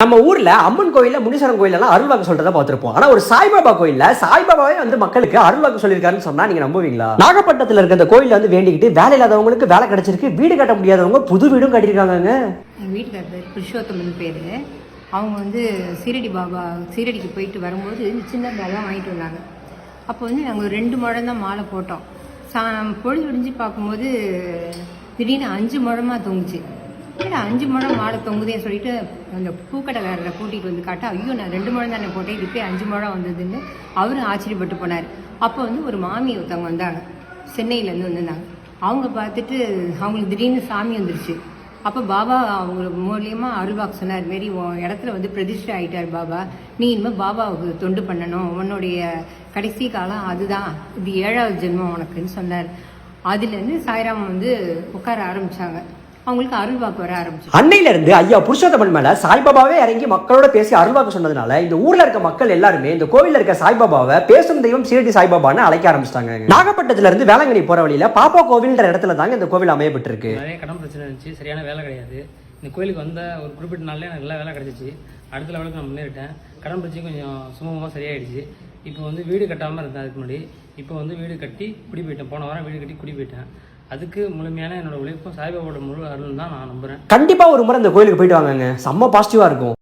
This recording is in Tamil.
நம்ம ஊரில் அம்மன் கோயிலில் முனீஸ்வரன் கோயிலெல்லாம் எல்லாம் அருள்வாக்கு சொல்றதை பார்த்துருப்போம். ஆனால் ஒரு சாய்பாபா கோயிலில் சாய்பாபாவே வந்து மக்களுக்கு அருள்வாக்கு சொல்லியிருக்காருன்னு சொன்னால் நீங்கள் நம்புவீங்களா? நாகப்பட்டினத்துல இருக்க அந்த கோயிலில் வந்து வேண்டிக்கிட்டு வேலை இல்லாதவங்களுக்கு வேலை கிடைச்சிருக்கு வீடு கட்ட முடியாதவங்க புது வீடும் கட்டியிருக்காங்க எங்கள் வீட்டுக்கார் புருஷோத்தமன் பேர். அவங்க வந்து சீரடி பாபா சீரடிக்கு போயிட்டு வரும்போது சின்ன பேலாம் வாங்கிட்டு வந்தாங்க. அப்போ வந்து நாங்கள் ஒரு ரெண்டு முழம் தான் மாலை போட்டோம். சா பொழுது விடிஞ்சு பார்க்கும்போது திடீர்னு அஞ்சு முழமாக தூங்குச்சு. ஏன்னா அஞ்சு முழம் மாலை தொங்குதேன்னு சொல்லிட்டு அந்த பூக்கடைக்காரரை கூட்டிகிட்டு வந்து காட்ட ஐயோ நான் ரெண்டு முழம் தானே போட்டேன் இது போய் அஞ்சு முழம் வந்ததுன்னு அவரும் ஆச்சரியப்பட்டு போனார். அப்போ வந்து ஒரு மாமி ஒருத்தவங்க வந்தாங்க சென்னையிலேருந்து வந்திருந்தாங்க. அவங்க பார்த்துட்டு அவங்களுக்கு திடீர்னு சாமி வந்துருச்சு. அப்போ பாபா அவங்க மூலியமாக அருள்வாக்கு சொன்னார் மாரி உன் இடத்துல வந்து பிரதிஷ்டை ஆகிட்டார் பாபா. நீ இனிமேல் பாபாவுக்கு தொண்டு பண்ணணும். உன்னுடைய கடைசி காலம் அதுதான். இது ஏழாவது ஜென்மம் உனக்குன்னு சொன்னார். அதுலேருந்து சாய்ராம் வந்து உட்கார ஆரம்பிச்சாங்க. அவங்களுக்கு அருள்வாக்கு வர ஆரம்பிச்சு அன்னையில இருந்து ஐயா புருஷோத்தமன் மேல சாய்பாபாவே இறங்கி மக்களோட பேசி அருள்வாக்கு சொன்னதுனால இந்த ஊர்ல இருக்க மக்கள் எல்லாருமே இந்த கோவில்ல இருக்க சாய்பாபாவை பேசும் தெய்வம் சீரடி சாய்பாபான்னு அழைக்க ஆரம்பிச்சிட்டாங்க. நாகப்பட்டினத்துல இருந்து வேளாங்கண்ணி போற வழியில பாப்பா கோவில்ன்ற இடத்துல தாங்க இந்த கோவில் அமையப்பட்டிருக்கு. நிறைய கடன் பிரச்சனை இருந்துச்சு சரியான வேலை கிடையாது. இந்த கோயிலுக்கு வந்த ஒரு குறிப்பிட்ட நாள்ல எனக்கு நல்ல வேலை கிடைச்சிச்சு. அடுத்த லெவலுக்கு நான் முன்னேறிட்டேன். கடன் பிரச்சனை கொஞ்சம் சுமூகமாக சரியாயிடுச்சு. இப்போ வந்து வீடு கட்டாமல் இருந்தேன் அதுக்கு முன்னாடி. இப்போ வந்து வீடு கட்டி குடி போயிட்டேன். போன வாரம் வீடு கட்டி குடி போயிட்டேன். அதுக்கு முழுமையான என்னோட உழைப்பும் சாய்பாபாவோட முழு அருள் தான் நான் நம்புகிறேன் கண்டிப்பா ஒரு முறை இந்த கோயிலுக்கு போயிட்டு வாங்கங்க. செம்ம பாசிட்டிவா இருக்கும்.